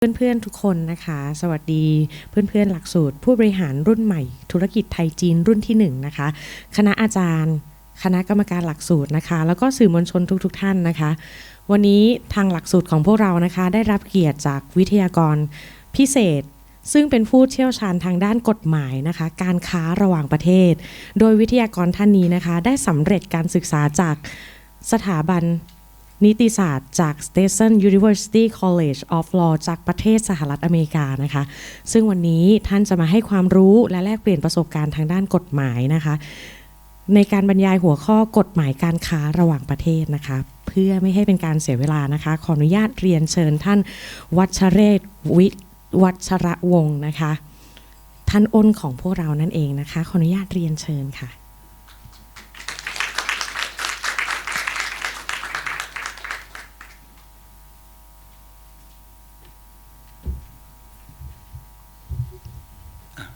เพื่อนๆ ทุกคนนะคะ สวัสดีเพื่อนๆ หลักสูตร ผู้บริหารรุ่นใหม่ ธุรกิจไทยจีนรุ่นที่หนึ่งนะคะ คณะอาจารย์ คณะกรรมการหลักสูตรนะคะ แล้วก็สื่อมวลชนทุกๆท่านนะคะ วันนี้ทางหลักสูตรของพวกเรานะคะ ได้รับเกียรติจากวิทยากรพิเศษ ซึ่งเป็นผู้เชี่ยวชาญทางด้านกฎหมายนะคะ การค้าระหว่างประเทศ โดยวิทยากรท่านนี้นะคะ ได้สำเร็จการศึกษาจากสถาบัน นิติศาสตร์จาก Stetson University College of Law จากประเทศสหรัฐอเมริกานะคะ ซึ่งวันนี้ท่านจะมาให้ความรู้และแลกเปลี่ยนประสบการณ์ทางด้านกฎหมายนะคะ ในการบรรยายหัวข้อกฎหมายการค้าระหว่างประเทศนะคะ เพื่อไม่ให้เป็นการเสียเวลานะคะ ขออนุญาตเรียนเชิญท่านวัชเรศวิวัชระวงศ์นะคะ ท่านอ้นของพวกเรานั่นเองนะคะ ขออนุญาตเรียนเชิญค่ะ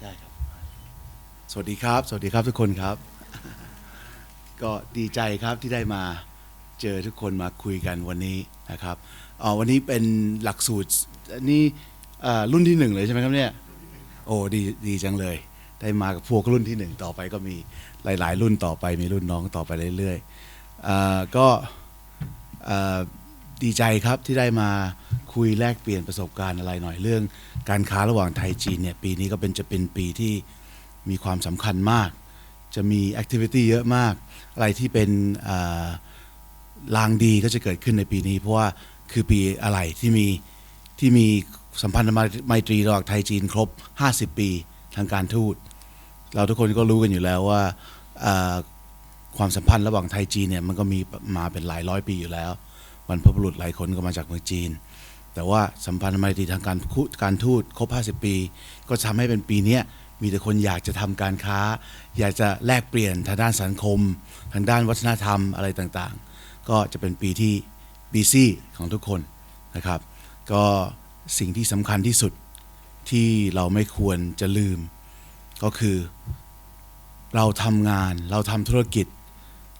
ได้ครับ ส วัสดีครับ สวัสดีครับทุกคนครับ ก็ดีใจครับที่ได้มาเจอทุกคนมาคุยกันวันนี้นะครับเอ่อวันนี้เป็นหลักสูตรนี่รุ่นที่หนึ่งเลยใช่ไหมครับเนี่ยโอ้ดีดีจังเลย ได้มากับพวกรุ่นที่หนึ่งต่อไปก็มีหลาย ๆ รุ่นต่อไปมีรุ่นน้องต่อไปเรื่อยๆก็ดีใจครับที่ได้มาคุยแลกเปลี่ยนประสบการณ์อะไรหน่อยเรื่อง การค้าระหว่างไทยจีนเนี่ยปีนี้ก็เป็นจะเป็นปีที่ มีความสำคัญมาก จะมีแอคทิวิตี้เยอะมาก อะไรที่เป็นลางดีก็จะเกิดขึ้นในปีนี้ เพราะว่าคือปีอะไรที่มีที่มีสัมพันธไมตรีระหว่างไทยจีนครบ 50 ปีทางการทูต เราทุกคนก็รู้กันอยู่แล้วว่าความสัมพันธ์ระหว่างไทยจีนเนี่ยมันก็มีมาเป็นหลายร้อยปีอยู่แล้วบรรพบุรุษหลายคนก็มาจากเมืองจีน แต่ว่าสัมพันธไมตรีทางการการทูตครบ 50 ปี ก็ทำให้เป็นปีเนี้ย มีแต่คนอยากจะทำการค้า อยากจะแลกเปลี่ยนทางด้านสังคม ทางด้านวัฒนธรรมอะไรต่างๆ ก็จะเป็นปีที่บีซี่ของทุกคนนะครับ ก็สิ่งที่สำคัญที่สุดที่เราไม่ควรจะลืม ก็คือเราทำงานเราทำธุรกิจ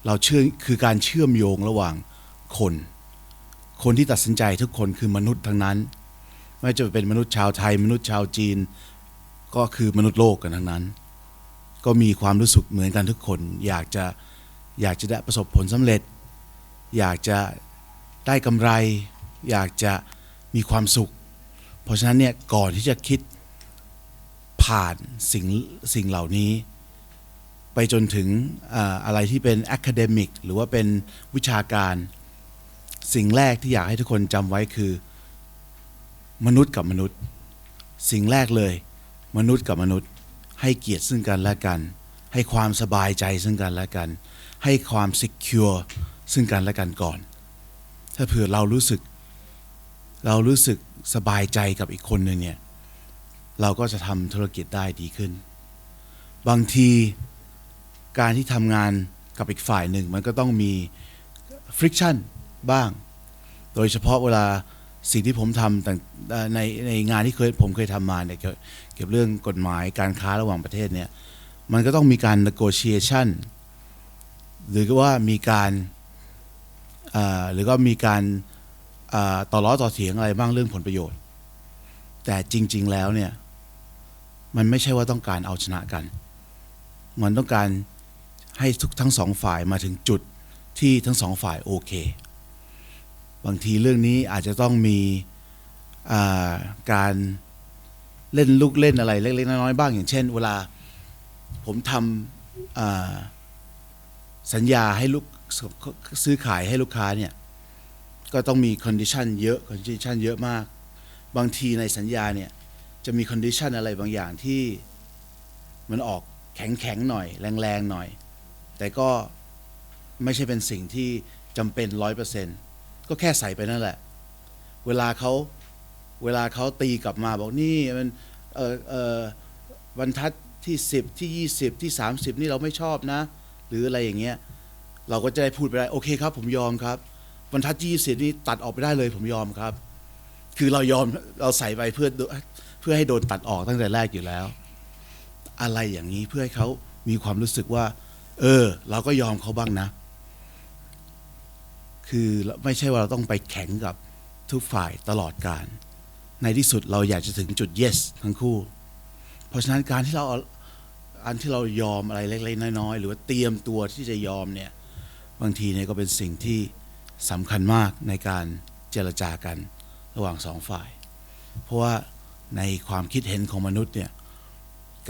เราเชื่อคือการเชื่อมโยงระหว่างคน คนที่ตัดสินใจทุกคนคือมนุษย์ทั้งนั้น ไม่ว่าจะเป็นมนุษย์ชาวไทย มนุษย์ชาวจีน ก็คือมนุษย์โลกกันทั้งนั้น ก็มีความรู้สึกเหมือนกันทุกคน อยากจะอยากจะได้ประสบผลสำเร็จ อยากจะได้กำไร อยากจะมีความสุข เพราะฉะนั้นเนี่ยก่อนที่จะคิดผ่านสิ่งสิ่งเหล่านี้ ไปจนถึงอะไรที่เป็น academic หรือว่าเป็นวิชาการ สิ่งแรกที่อยากให้ทุกคนจำไว้คือ มนุษย์กับมนุษย์ สิ่งแรกเลย มนุษย์กับมนุษย์ ให้เกียรติซึ่งกันและกัน ให้ความสบายใจซึ่งกันและกัน ให้ความ secure ซึ่งกันและกันก่อน ถ้าเผื่อเรารู้สึก เรารู้สึกสบายใจกับอีกคนหนึ่งเนี่ยเราก็จะทำธุรกิจได้ดีขึ้น บางทีการที่ทำงานกับอีกฝ่ายหนึ่งมันก็ต้องมี friction บ้าง โดยเฉพาะเวลา สิ่งที่ผมทำแต่างในในงานที่เคยผมเคยทำมาเนี่ยเกี่ยวเกี่ยวกับเรื่องกฎหมายการค้าระหว่างประเทศเนี่ยมันก็ต้องมีการ negotiation หรือว่ามีการหรือก็มีการต่อล้อต่อเถียงอะไรบ้างเรื่องผลประโยชน์ แต่จริง ๆ แล้วเนี่ยมันไม่ใช่ว่าต้องการเอาชนะกัน มันต้องการให้ทุกทั้งสองฝ่ายมาถึงจุดที่ทั้งสองฝ่ายโอเค บางทีเรื่องนี้อาจจะต้องมีาการเล่นลูกเล่นอะไร เล็กๆน้อยๆบ้างอย่างเช่น เวลาผมทำสัญญาให้ลูกซื้อขายให้ลูกค้าเนี่ยก็ต้องมีคอนดิชันเยอะคอนดิชันเยอะมาก บางทีในสัญญาเนี่ยจะมีคอนดิชันอะไรบางอย่างที่มันออกแข็งๆหน่อย แรงๆหน่อย แต่ก็ไม่ใช่เป็นสิ่งที่จำเป็นร้อยเปอร์เซ็นต์ ก็แค่ใส่ไปนั่นแหละ เวลาเขาเวลาเขาตีกลับมาบอกนี่มันเออเออบรรทัดที่สิบที่ยี่สิบที่สามสิบนี่เราไม่ชอบนะ หรืออะไรอย่างเงี้ย เราก็จะได้พูดไปได้โอเคครับ ผมยอมครับ บรรทัดที่ยี่สิบนี่ตัดออกไปได้เลย ผมยอมครับ คือเรายอมเราใส่ไปเพื่อเพื่อให้โดนตัดออกตั้งแต่แรกอยู่แล้ว อะไรอย่างนี้เพื่อให้เขามีความรู้สึกว่า เออ เราก็ยอมเขาบ้างนะ คือไม่ใช่ว่าเราต้องไปแข็งกับทุกฝ่ายตลอดการ ในที่สุดเราอยากจะถึงจุด yes ทั้งคู่ เพราะฉะนั้นการที่เราเอาอันที่เรายอมอะไรเล็กๆน้อยๆหรือว่าเตรียมตัวที่จะยอมเนี่ยบางทีเนี่ยก็เป็นสิ่งที่สำคัญมากในการเจรจากันระหว่างสองฝ่าย เพราะว่าในความคิดเห็นของมนุษย์เนี่ย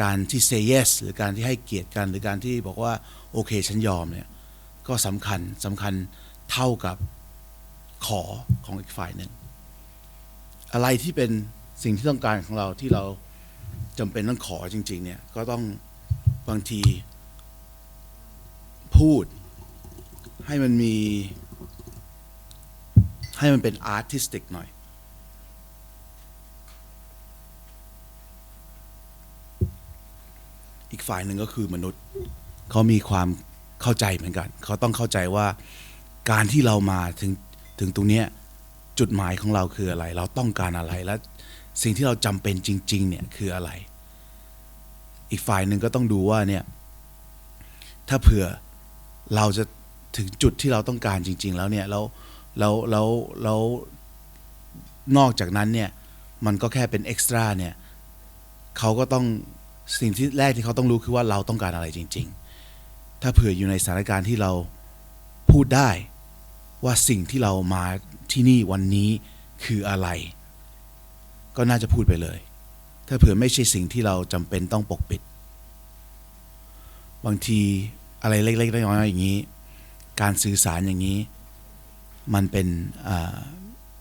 การที่ say yes หรือการที่ให้เกียรติกัน หรือการที่บอกว่า โอเค ฉันยอมเนี่ยก็สำคัญสำคัญ เท่ากับขอของอีกฝ่ายหนึ่ง อะไรที่เป็นสิ่งที่ต้องการของเราที่เราจำเป็นต้องขอจริง ๆ เนี่ย ก็ต้องบางทีพูดให้มันมี ให้มันเป็นอาร์ติสติกหน่อย อีกฝ่ายหนึ่งก็คือมนุษย์ เขามีความเข้าใจเหมือนกัน เขาต้องเข้าใจว่า การที่เรามาถึงถึงตรงเนี้ยจุดหมายของเราคืออะไร เราต้องการอะไรและสิ่งที่เราจำเป็นจริง ๆ เนี่ยคืออะไร อีกฝ่ายหนึ่งก็ต้องดูว่าเนี่ยถ้าเผื่อเราจะถึงจุดที่เราต้องการจริง ๆ แล้วเนี่ยแล้วแล้วแล้วแล้วนอกจากนั้นเนี่ยมันก็แค่เป็นเอ็กซ์ตร้าเนี่ยเขาก็ต้องสิ่งที่แรกที่เขาต้องรู้คือว่าเราต้องการอะไรจริง ๆ ถ้าเผื่ออยู่ในสถานการณ์ที่เราพูดได้ ว่าสิ่งที่เรามาที่นี่วันนี้คืออะไร ก็น่าจะพูดไปเลย ถ้าเผื่อไม่ใช่สิ่งที่เราจำเป็นต้องปกปิด บางทีอะไรเล็กๆน้อยๆอย่างนี้ การสื่อสารอย่างนี้ มันเป็น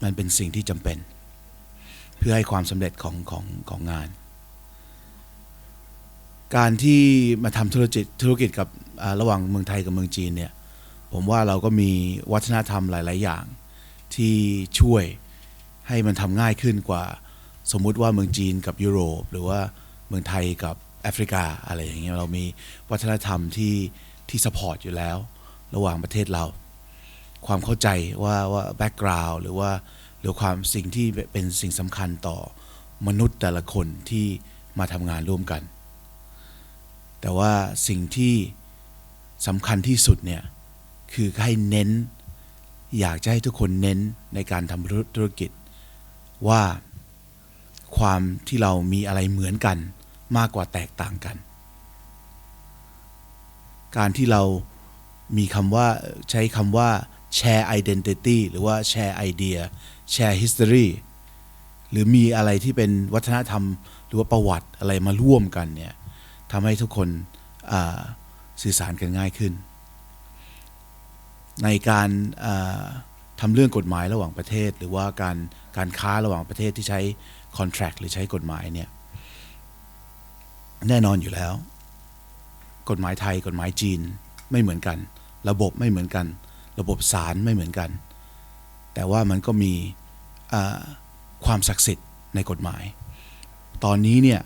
มันเป็นสิ่งที่จำเป็น เพื่อให้ความสำเร็จของของของงาน การที่มาทำธุรกิจธุรกิจกับระหว่างเมืองไทยกับเมืองจีนเนี่ย ผมว่าเราก็มีวัฒนธรรมหลาย ๆ อย่าง ที่ช่วยให้มันทำง่ายขึ้นกว่า สมมุติว่าเมืองจีนกับยุโรป หรือว่าเมืองไทยกับแอฟริกาอะไรอย่างเงี้ยเรามีวัฒนธรรมที่ที่สปอร์ตอยู่แล้ว ระหว่างประเทศเรา ความเข้าใจว่าว่าแบ็กกราวด์หรือว่าหรือความสิ่งที่เป็นสิ่งสำคัญต่อมนุษย์แต่ละคนที่มาทำงานร่วมกัน แต่ว่าสิ่งที่สำคัญที่สุดเนี่ย คือให้เน้น อยากจะให้ทุกคนเน้นในการทำธุรกิจ ว่าความที่เรามีอะไรเหมือนกันมากกว่าแตกต่างกัน การที่เรามีคำว่าใช้คำว่า share identity หรือว่า share idea share history หรือมีอะไรที่เป็นวัฒนธรรม หรือว่าประวัติอะไรมาร่วมกันเนี่ยทำให้ทุกคนสื่อสารกันง่ายขึ้น ในการอ่าทำเรื่องกฎหมายระหว่างประเทศ หรือว่าการการค้าระหว่างประเทศที่ใช้ contract หรือใช้กฎหมายเนี่ยแน่นอนอยู่แล้ว กฎหมายไทยกฎหมายจีนไม่เหมือนกัน ระบบไม่เหมือนกัน ระบบศาลไม่เหมือนกัน แต่ว่ามันก็มีความศักดิ์สิทธิ์ในกฎหมาย ตอนนี้เนี่ย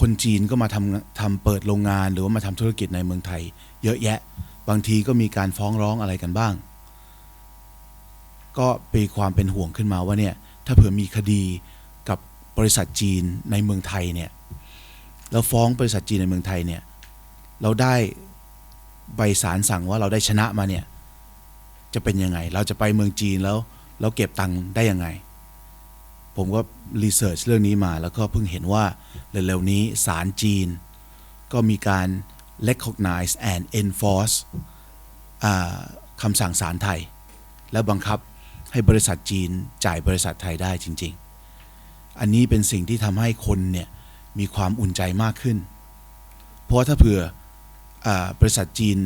คนจีนก็มาทำทำเปิดโรงงานหรือว่ามาทำธุรกิจในเมืองไทย เยอะแยะ บางทีก็มีการฟ้องร้องอะไรกันบ้าง ก็ปีความเป็นห่วงขึ้นมาว่าเนี่ยถ้าเผื่อมีคดีกับบริษัทจีนในเมืองไทยเนี่ยแล้วฟ้องบริษัทจีนในเมืองไทยเนี่ยเราได้ใบสารสั่งว่าเราได้ชนะมาเนี่ยจะเป็นยังไง เราจะไปเมืองจีนแล้วแล้วเก็บตังค์ได้ยังไง ผมก็รีเสิร์ชเรื่องนี้มา แล้วก็เพิ่งเห็นว่าเร็วๆนี้ศาลจีน ก็มีการ recognize and enforce อ่าคำสั่งศาลไทย แล้วบังคับให้บริษัทจีนจ่ายบริษัทไทยได้จริง ๆ อันนี้เป็นสิ่งที่ทำให้คนเนี่ยมีความอุ่นใจมากขึ้น เพราะว่าถ้าเผื่ออบริษัทจีน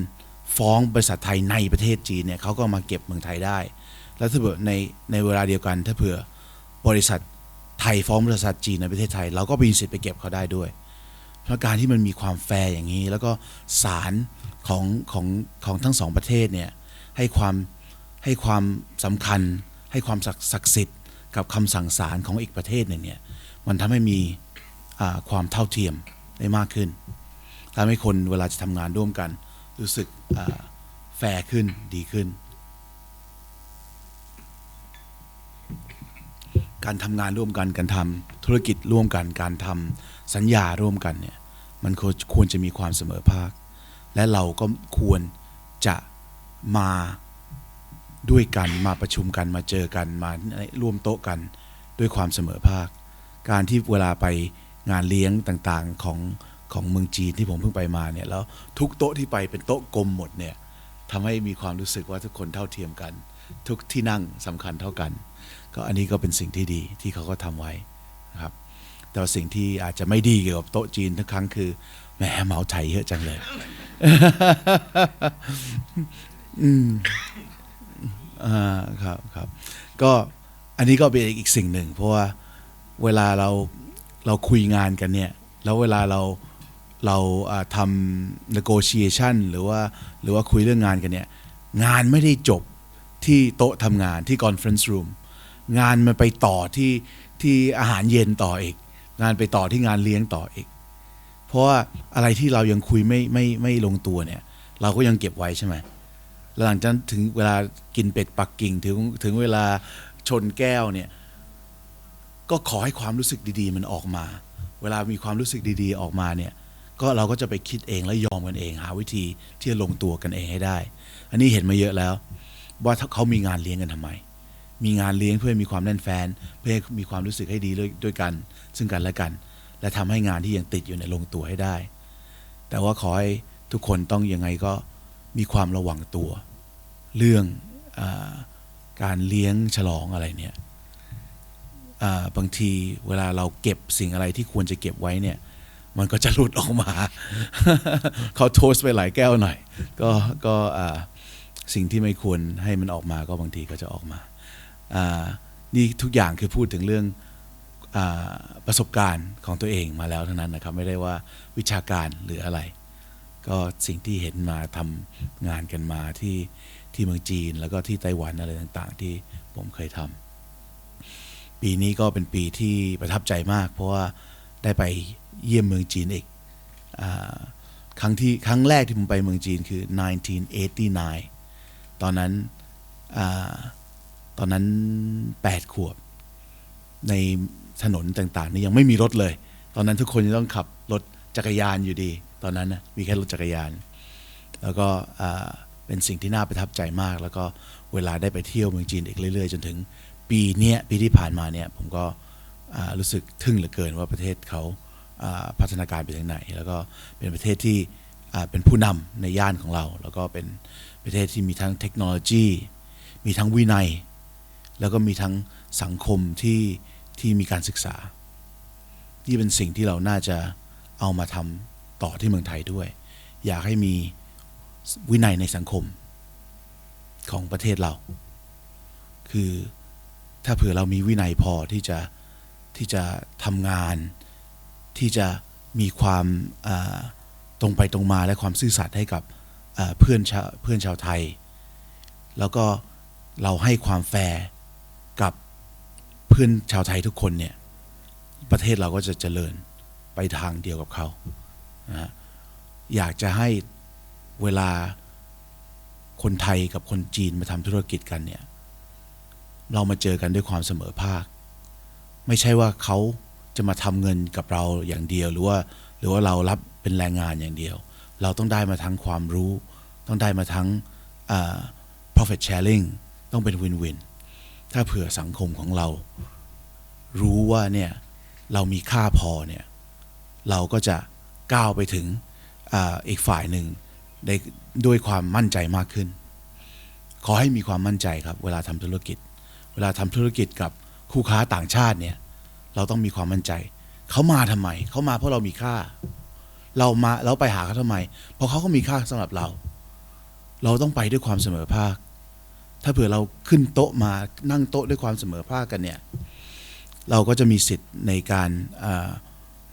ฟ้องบริษัทไทยในประเทศจีนเนี่ยเขาก็มาเก็บเมืองไทยได้ แล้วถ้าเผื่อในในเวลาเดียวกันถ้าเผื่อ บริษัทไทยฟ้องบริษัทจีนในประเทศไทย เราก็มีสิทธิ์ไปเก็บเขาได้ด้วย เพราะการที่มันมีความแฟร์อย่างนี้ แล้วก็ศาลของของของทั้งสองประเทศเนี่ยให้ความให้ความสำคัญ ให้ความศักดิ์สิทธิ์กับคำสั่งศาลของอีกประเทศหนึ่งเนี่ยมันทำให้มีความเท่าเทียมได้มากขึ้นทำให้คนเวลาจะทำงานร่วมกัน รู้สึกแฟร์ขึ้นดีขึ้น การทำงานร่วมกันการทำธุรกิจร่วมกันการทำสัญญาร่วมกันเนี่ยมันควรควรจะมีความเสมอภาค และเราก็ควรจะมาด้วยกันมาประชุมกันมาเจอกันมาร่วมโต๊ะกันด้วยความเสมอภาค การที่เวลาไปงานเลี้ยงต่างๆของของเมืองจีนที่ผมเพิ่งไปมาเนี่ยแล้วทุกโต๊ะที่ไปเป็นโต๊ะกลมหมดเนี่ยทำให้มีความรู้สึกว่าทุกคนเท่าเทียมกัน ทุกที่นั่งสำคัญเท่ากัน ก็อันนี้ก็เป็นสิ่งที่ดีที่เขาก็ทำไว้นะครับ แต่สิ่งที่อาจจะไม่ดีเกี่ยวกับโต๊ะจีนทุกครั้งคือแหมเหมาไถเยอะจังเลยอืมอ่าครับครับก็อันนี้ก็เป็นอีกสิ่งหนึ่ง เพราะว่าเวลาเราเราคุยงานกันเนี่ย แล้วเวลาเราเราอ่าทำ negotiation หรือว่าหรือว่าคุยเรื่องงานกันเนี่ย งานไม่ได้จบที่โต๊ะทำงานที่ conference room งานมันไปต่อที่ที่อาหารเย็นต่ออีก งานไปต่อที่งานเลี้ยงต่ออีก เพราะว่าอะไรที่เรายังคุยไม่ไม่ไม่ลงตัวเนี่ย เราก็ยังเก็บไว้ใช่ไหมหลังจากถึงเวลากินเป็ดปักกิ่งถึงถึงเวลาชนแก้วเนี่ย ก็ขอให้ความรู้สึกดีๆ มันออกมา เวลามีความรู้สึกดีๆออกมาเนี่ย ก็เราก็จะไปคิดเองและยอมกันเอง หาวิธีที่จะลงตัวกันเองให้ได้ อันนี้เห็นมาเยอะแล้ว ว่าถ้าเขามีงานเลี้ยงกันทำไม มีงานเลี้ยงเพื่อให้มีความแน่นแฟน เพื่อให้มีความรู้สึกให้ดีด้วยด้วยกัน ซึ่งกันและกัน และทำให้งานที่ยังติดอยู่ในลงตัวให้ได้ แต่ว่าขอให้ทุกคนต้องยังไงก็มีความระวังตัว เรื่องอการเลี้ยงฉลองอะไรเนี่ยบางทีเวลาเราเก็บสิ่งอะไรที่ควรจะเก็บไว้เนี่ยมันก็จะหลุดออกมาเขาโทสไปหลายแก้วหน่อย ก็ก็สิ่งที่ไม่ควรให้มันออกมาก็บางทีก็จะออกมา นี่ทุกอย่างคือพูดถึงเรื่องอประสบการณ์ของตัวเองมาแล้วเทั้งนั้นนะครับ ไม่ได้ว่าวิชาการหรืออะไร ก็สิ่งที่เห็นมาทำงานกันมาที่ที่เมืองจีน แล้วก็ที่ไต้หวันอะไรต่างๆ ที่ผมเคยทำปีนี้ก็เป็นปีที่ประทับใจมาก เพราะว่าได้ไปเยี่ยมเมืองจีนอีกอครั้งที่ครั้งแรกที่ผมไปเมืองจีนคือ 1989 ตอนนั้นอา ตอนนั้น 8 ขวบ ในถนนต่างๆนี่ยังไม่มีรถเลย ตอนนั้นทุกคนจะต้องขับรถจักรยานอยู่ดี ตอนนั้นนะมีแค่รถจักรยาน แล้วก็เป็นสิ่งที่น่าประทับใจมาก แล้วก็เวลาได้ไปเที่ยวเมืองจีนอีกเรื่อย ๆ จนถึงปีเนี้ยปีที่ผ่านมาเนี่ยผมก็รู้สึกทึ่งเหลือเกินว่าประเทศเขาพัฒนาการไปถึงไหน แล้วก็เป็นประเทศที่เป็นผู้นำในย่านของเรา แล้วก็เป็นประเทศที่มีทั้งเทคโนโลยี มีทั้งวินัย แล้วก็มีทั้งสังคมที่ที่มีการศึกษา นี่เป็นสิ่งที่เราน่าจะเอามาทำต่อที่เมืองไทยด้วย อยากให้มีวินัยในสังคมของประเทศเรา คือถ้าเผื่อเรามีวินัยพอที่จะที่จะทำงาน ที่จะมีความตรงไปตรงมาและความซื่อสัตย์ให้กับเพื่อนเพื่อนชาวไทย แล้วก็เราให้ความแฟร์ พื่อนชาวไทยทุกคนเนี่ยประเทศเราก็จะเจริญไปทางเดียวกับเขานะอยากจะให้เวลาคนไทยกับคนจีนมาทำธุรกิจกันเนี่ยเรามาเจอกันด้วยความเสมอภาค ไม่ใช่ว่าเขาจะมาทำเงินกับเราอย่างเดียว หรือว่าหรือว่าเรารับเป็นแรงงานอย่างเดียว เราต้องได้มาทั้งความรู้ ต้องได้มาทั้ง profit sharing ต้องเป็น win win ถ้าเผื่อสังคมของเรา รู้ว่าเนี่ยเรามีค่าพอเนี่ยเราก็จะก้าวไปถึงอาอีกฝ่ายหนึ่งได้ด้วยความมั่นใจมากขึ้น ขอให้มีความมั่นใจครับ เวลาทำธุรกิจ เวลาทำธุรกิจกับคู่ค้าต่างชาติเนี่ยเราต้องมีความมั่นใจ เขามาทำไม เขามาเพราะเรามีค่า เรามาเราไปหาเขาทำไม เพราะเขาก็มีค่าสำหรับเรา เราต้องไปด้วยความเสมอภาค ถ้าเผื่อเราขึ้นโต๊ะมานั่งโต๊ะด้วยความเสมอภาคกันเนี่ยเราก็จะมีสิทธิ์ในการ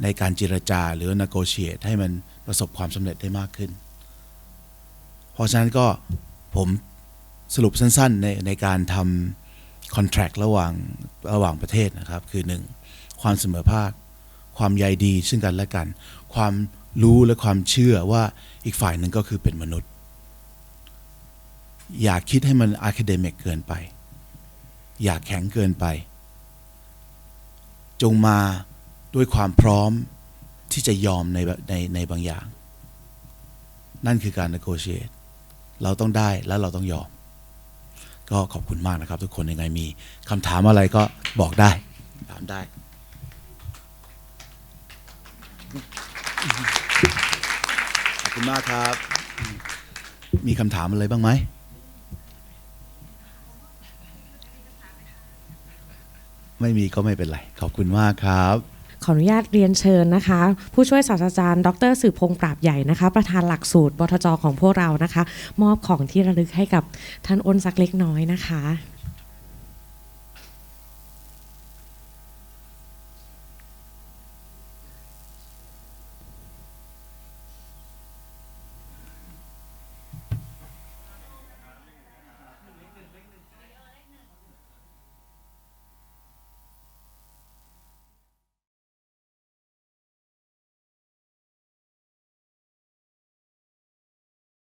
ในการเจรจาหรือ negotiate ให้มันประสบความสำเร็จได้มากขึ้น เพราะฉะนั้นก็ผมสรุปสั้นๆในในการทำ contract ระหว่างระหว่างประเทศนะครับ คือหนึ่งความเสมอภาค ความใยดีซึ่งกันและกัน ความรู้และความเชื่อว่าอีกฝ่ายหนึ่งก็คือเป็นมนุษย์ อย่าคิดให้มัน academic เกินไป อย่าแข็งเกินไป จงมาด้วยความพร้อมที่จะยอมในในในบางอย่าง นั่นคือการ negotiate เราต้องได้แล้วเราต้องยอม ก็ขอบคุณมากนะครับ ทุกคนยังไงมีคำถามอะไรก็บอกได้ ถามได้ ขอบคุณมากครับ มีคำถามอะไรบ้างไหม ไม่มีก็ไม่เป็นไร ขอบคุณมากครับ ขออนุญาตเรียนเชิญนะคะ ผู้ช่วยศาสตราจารย์ ดรสืบพงษ์ปราบใหญ่นะคะ ประธานหลักสูตรบทจของพวกเรานะคะ มอบของที่ระลึกให้กับท่านอ้นสักเล็กน้อยนะคะ